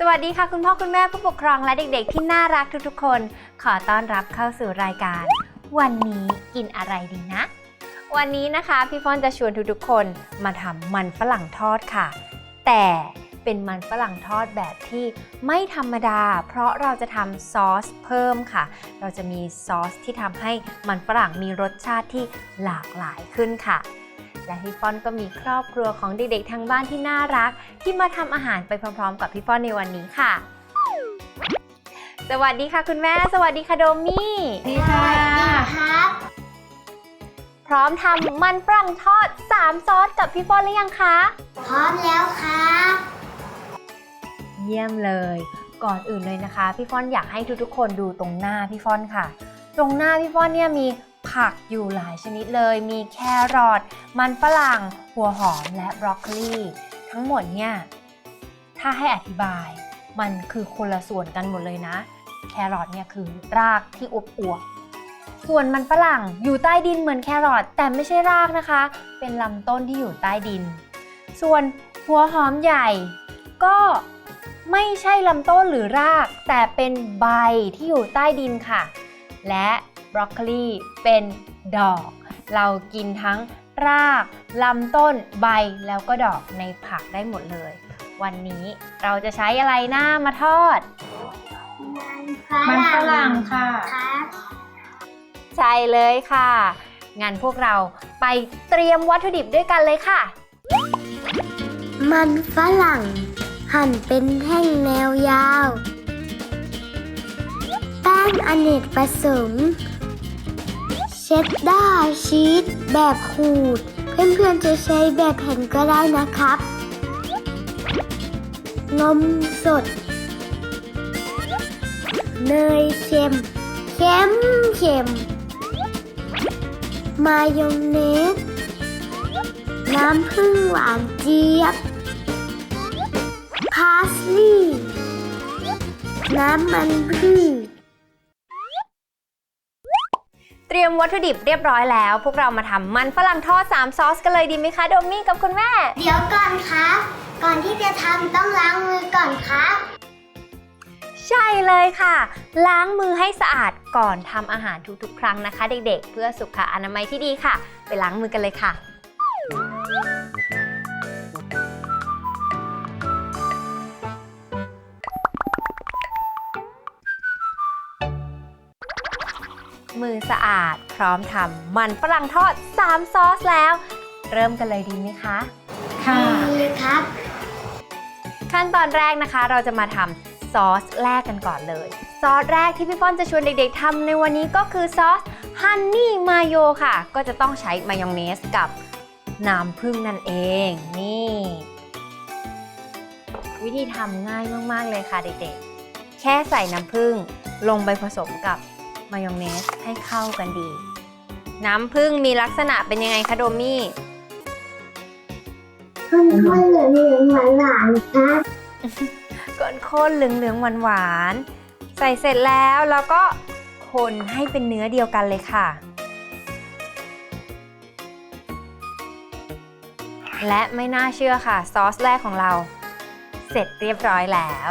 สวัสดีค่ะคุณพ่อคุณแม่ผู้ปกครองและเด็กๆ ที่น่ารักทุกๆ คน ขอต้อนรับเข้าสู่รายการ วันนี้กินอะไรดีนะ วันนี้นะคะพี่ฟอนจะชวนทุกๆ คนมาทำมันฝรั่งทอดค่ะ แต่เป็นมันฝรั่งทอดแบบที่ไม่ธรรมดา เพราะเราจะทำซอสเพิ่มค่ะ เราจะมีซอสที่ทำให้มันฝรั่งมีรสชาติที่หลากหลายขึ้นค่ะ และพี่ฟ้อนก็มีครอบครัวของเด็กๆทางบ้านที่น่ารัก ที่มาทำอาหารไปพร้อมๆ กับพี่ฟ้อนในวันนี้ค่ะ สวัสดีค่ะคุณแม่ สวัสดีค่ะโดมี่ดีค่ะครับพร้อมทำมันฝรั่งทอด 3 ซอสกับพี่ฟ้อนหรือยังคะ พร้อมแล้วครับเยี่ยมเลย ก่อนอื่นเลยนะคะ พี่ฟ้อนอยากให้ทุกๆคนดูตรงหน้าพี่ฟ้อนค่ะ ตรงหน้าพี่ฟ้อนเนี่ยมี ผักอยู่หลายชนิดเลย มีแครอท มันฝรั่ง หัวหอม และบรอกโคลีทั้งหมดเนี่ย ถ้าให้อธิบาย มันคือคนละส่วนกันหมดเลยนะ แครอทเนี่ยคือรากที่อวบอวบส่วนมันฝรั่งอยู่ใต้ดินเหมือนแครอทแต่ไม่ใช่รากนะคะ เป็นลำต้นที่อยู่ใต้ดิน ส่วนหัวหอมใหญ่ ก็ไม่ใช่ลำต้นหรือราก แต่เป็นใบที่อยู่ใต้ดินค่ะ และ บรอกโคลีเป็นดอก เรากินทั้งรากลำต้นใบแล้วก็ดอกในผักได้หมดเลย วันนี้เราจะใช้อะไรหน้ามาทอด มันฝรั่งค่ะครับใช่เลยค่ะ งั้นพวกเราไปเตรียมวัตถุดิบด้วยกันเลยค่ะ มันฝรั่ง หั่นเป็นแท่งแนวยาว แป้งอเนกประสงค์ เชดดาร์ชีสแบบขูด เพื่อนๆจะใช้แบบแผ่นก็ได้นะครับ นมสด เนยเค็มเค็มเค็ม มายองเนส น้ำผึ้งหวานเจี๊ยบ พาสลีย์น้ำมันพืช วัตถุดิบเรียบร้อยแล้ว พวกเรามาทำมันฝรั่งทอด3ซอสกันเลยดีไหมคะโดมี่กับคุณแม่ เดี๋ยวก่อนครับ ก่อนที่จะทำต้องล้างมือก่อนครับใช่เลยค่ะ ล้างมือให้สะอาดก่อนทำอาหารทุกๆ ครั้งนะคะ เด็กๆ เพื่อสุขอนามัยที่ดีค่ะ ไปล้างมือกันเลยค่ะ มือสะอาด พร้อมทำมันฝรั่งทอด 3 ซอสแล้ว เริ่มกันเลยดีไหมคะ ค่ะมือครับขั้นตอนแรกนะคะ เราจะมาทำซอสแรกกันก่อนเลย ซอสแรกที่พี่ป้อนจะชวนเด็กๆทำในวันนี้ก็คือซอสฮันนี่มาโยค่ะ ก็จะต้องใช้มายองเนสกับน้ำผึ้งนั่นเอง นี่ วิธีทำง่ายมากๆเลยค่ะเด็กๆ แค่ใส่น้ำผึ้งลงไปผสมกับ มายองเนสให้เข้ากันดี น้ำผึ้งมีลักษณะเป็นยังไงคะโดมี่ค่อยๆเหลืองเหลืองหวานหวานๆครับข้นๆเหลืองๆหวานๆใส่เสร็จแล้วแล้วก็คนให้เป็นเนื้อเดียวกันเลยค่ะ และไม่น่าเชื่อค่ะ ซอสแรกของเรา เสร็จเรียบร้อยแล้ว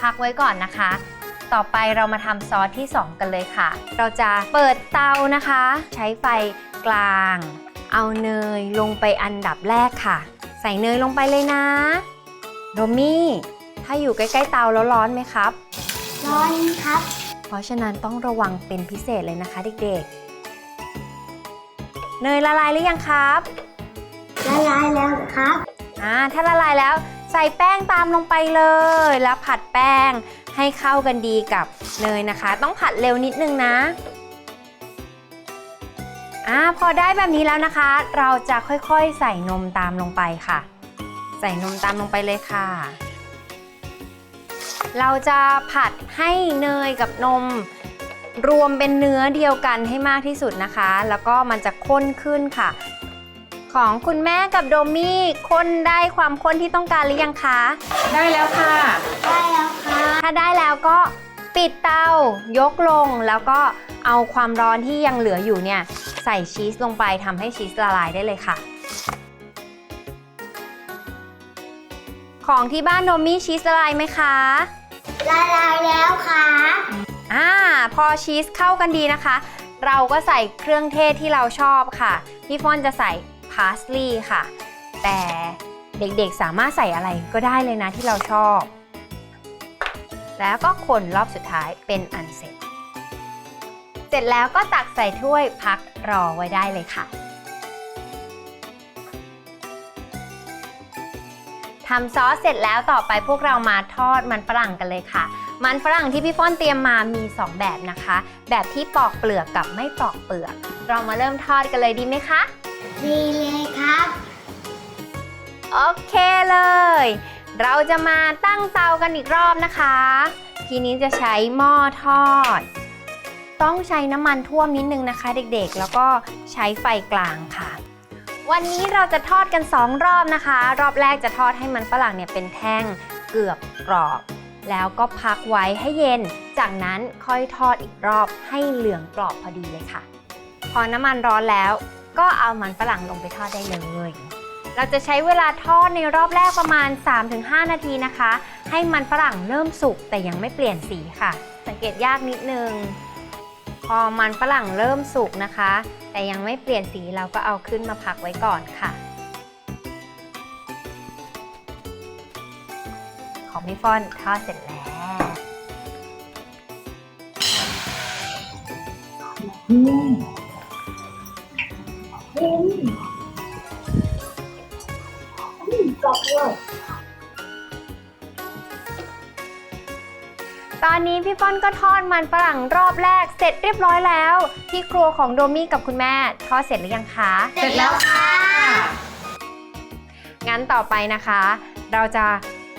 พักไว้ก่อนนะคะ ต่อไปเรามาทำซอสที่ 2 กันเลยค่ะ เราจะเปิดเตานะคะ ใช้ไฟกลาง เอาเนยลงไปอันดับแรกค่ะ ใส่เนยลงไปเลยนะโดมี่ถ้าอยู่ใกล้ๆเตาแล้วร้อนไหมครับ ร้อนครับ เพราะฉะนั้นต้องระวังเป็นพิเศษเลยนะคะเด็กๆ เนยละลายหรือยังครับ ละลายแล้วครับ อ่า ถ้าละลายแล้วใส่แป้งตามลงไปเลย แล้วผัดแป้ง ให้เข้ากันดีกับเนยนะคะ ต้องผัดเร็วนิดนึงนะอ่าพอได้แบบนี้แล้วนะคะ เราจะค่อยๆใส่นมตามลงไปค่ะ ใส่นมตามลงไปเลยค่ะ เราจะผัดให้เนยกับนม รวมเป็นเนื้อเดียวกันให้มากที่สุดนะคะ แล้วก็มันจะข้นขึ้นค่ะ ของคุณแม่กับโดมี่ข้นได้ความข้นที่ต้องการหรือยังคะ ได้แล้วค่ะาได้แล้วก็ปิดเตายกลงแล้วก็เอาความร้อนที่ยังเหลืออยู่เนี่ยใส่ชีสลงไปทำให้ชีสละลายได้เลยค่ะ ของที่บ้านโนมี่ชีสละลายไหมคะละลายแล้วครับอ่าพอชีสเข้ากันดีนะคะ เราก็ใส่เครื่องเทศที่เราชอบค่ะ พี่ฟอนจะใส่พาสลีย์ค่ะ แต่เด็กๆสามารถใส่อะไรก็ได้เลยนะที่เราชอบ แล้วก็คนรอบสุดท้ายเป็นอันเสร็จ เสร็จแล้วก็ตักใส่ถ้วยพักรอไว้ได้เลยค่ะทำซอสเสร็จแล้วต่อไปพวกเรามาทอดมันฝรั่งกันเลยค่ะ มันฝรั่งที่พี่ฟ้อนเตรียมมามี 2 แบบนะคะ แบบที่ปอกเปลือกกับไม่ปอกเปลือก เรามาเริ่มทอดกันเลยดีไหมคะ ดีเลยครับ โอเคเลย เราจะมาตั้งเตากันอีกรอบนะคะ ทีนี้จะใช้หม้อทอด ต้องใช้น้ำมันท่วมนิดนึงนะคะ เด็กๆ แล้วก็ใช้ไฟกลางค่ะ วันนี้เราจะทอดกัน 2 รอบนะคะ รอบแรกจะทอดให้มันฝรั่งเนี่ยเป็นแท่งเกือบกรอบ แล้วก็พักไว้ให้เย็น จากนั้นค่อยทอดอีกรอบให้เหลืองกรอบพอดีเลยค่ะ พอน้ำมันร้อนแล้วก็เอามันฝรั่งลงไปทอดได้เลย เราจะใช้เวลาทอดในรอบแรกประมาณ 3-5 นาทีนะคะ ให้มันฝรั่งเริ่มสุกแต่ยังไม่เปลี่ยนสีค่ะ สังเกตยากนิดนึง พอมันฝรั่งเริ่มสุกนะคะ แต่ยังไม่เปลี่ยนสีเราก็เอาขึ้นมาพักไว้ก่อนค่ะ ของพี่ฟอนทอดเสร็จแล้ว ตอนนี้พี่ป้อนก็ทอดมันฝรั่งรอบแรกเสร็จเรียบร้อยแล้ว ที่ครัวของโดมี่กับคุณแม่ ทอดเสร็จหรือยังคะเสร็จแล้วค่ะ งั้นต่อไปนะคะ เราจะ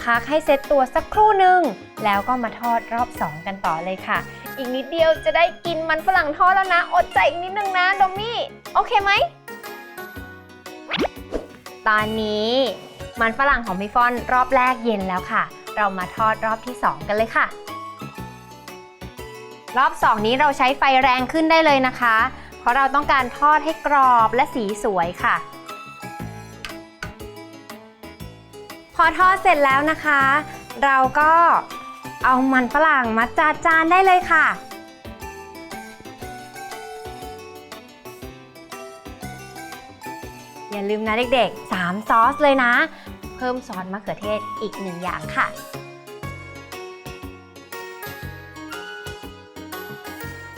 พักให้เซตตัวสักครู่หนึ่งแล้วก็มาทอดรอบ2กันต่อเลยค่ะ อีกนิดเดียวจะได้กินมันฝรั่งทอดแล้วนะ อดใจอีกนิดนึงนะโดมี่ โอเคไหมตอนนี้ มันฝรั่งของพี่ฟอนรอบแรกเย็นแล้วค่ะ เรามาทอดรอบที่ 2 กันเลยค่ะ รอบ 2 นี้เราใช้ไฟแรงขึ้นได้เลยนะคะ เพราะเราต้องการทอดให้กรอบและสีสวยค่ะ พอทอดเสร็จแล้วนะคะ เราก็เอามันฝรั่งมาจัดจานได้เลยค่ะ อย่าลืมนะเด็กๆ 3 ซอสเลยนะ เพิ่มซอสมะเขือเทศอีกหนึ่งอย่างค่ะ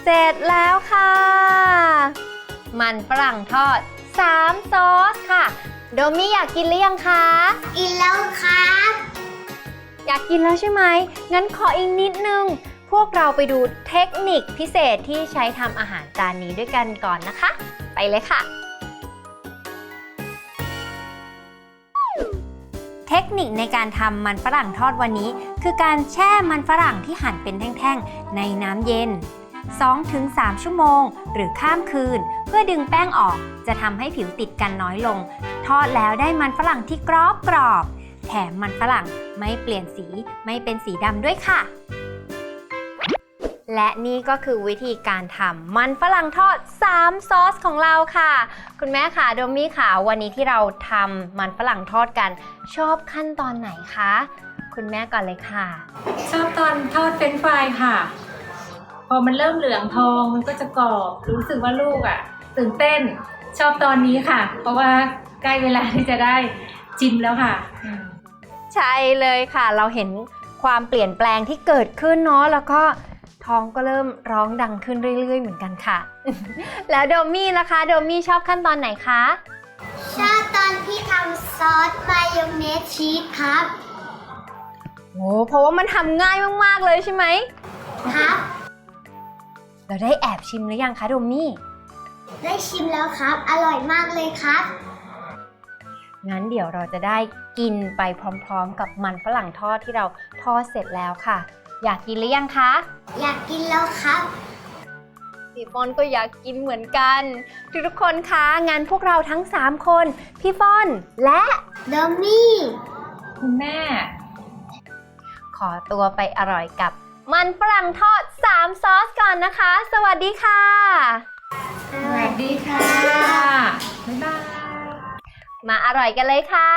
เสร็จแล้วค่ะ มันฝรั่งทอด 3 ซอสค่ะ โดมี่อยากกินหรือยังคะ กินแล้วครับ อยากกินแล้วใช่ไหม งั้นขออีกนิดนึง พวกเราไปดูเทคนิคพิเศษที่ใช้ทำอาหารจานนี้ด้วยกันก่อนนะคะ ไปเลยค่ะ เทคนิคในการทำมันฝรั่งทอดวันนี้ คือการแช่มันฝรั่งที่หั่นเป็นแท่งๆ ในน้ำเย็น 2-3 ชั่วโมง หรือข้ามคืน เพื่อดึงแป้งออกจะทำให้ผิวติดกันน้อยลง ทอดแล้วได้มันฝรั่งที่กรอบกรอบๆแถมมันฝรั่งไม่เปลี่ยนสีไม่เป็นสีดำด้วยค่ะ และนี่ก็คือวิธีการทำมันฝรั่งทอด 3 ซอสของเราค่ะ คุณแม่ค่ะโดมี่ค่ะ วันนี้ที่เราทำมันฝรั่งทอดกัน ชอบขั้นตอนไหนคะ คุณแม่ก่อนเลยค่ะ ชอบตอนทอดเฟรนช์ฟรายค่ะ พอมันเริ่มเหลืองทองมันก็จะกรอบ รู้สึกว่าลูกอะตื่นเต้นชอบตอนนี้ค่ะ เพราะว่าใกล้เวลาที่จะได้ชิมแล้วค่ะ ใช่เลยค่ะ เราเห็นความเปลี่ยนแปลงที่เกิดขึ้นเนาะแล้วก็ ท้องก็เริ่มร้องดังขึ้นเรื่อย ๆ เหมือนกันค่ะ แล้วโดมี่นะคะ โดมี่ชอบขั้นตอนไหนคะ ชอบตอนที่ทำซอสมายองเนสชีสครับโอ้เพราะว่ามันทำง่ายมาก ๆ เลยใช่ไหม ครับ เราได้แอบชิมหรือยังคะโดมี่ ได้ชิมแล้วครับ อร่อยมากเลยครับ งั้นเดี๋ยวเราจะได้กินไปพร้อม ๆ กับมันฝรั่งทอดที่เราทอดเสร็จแล้วค่ะ อยากกินหรือยังคะ อยากกินแล้วครับ พี่ฟอนก็อยากกินเหมือนกัน ทุกๆคนคะงานพวกเราทั้ง 3 คน พี่ฟอนและดอมมี่ คุณแม่ ขอตัวไปอร่อยกับ มันฝรั่งทอด 3 ซอสก่อนนะคะ สวัสดีค่ะ สวัสดีค่ะ บ๊ายบาย มาอร่อยกันเลยค่ะ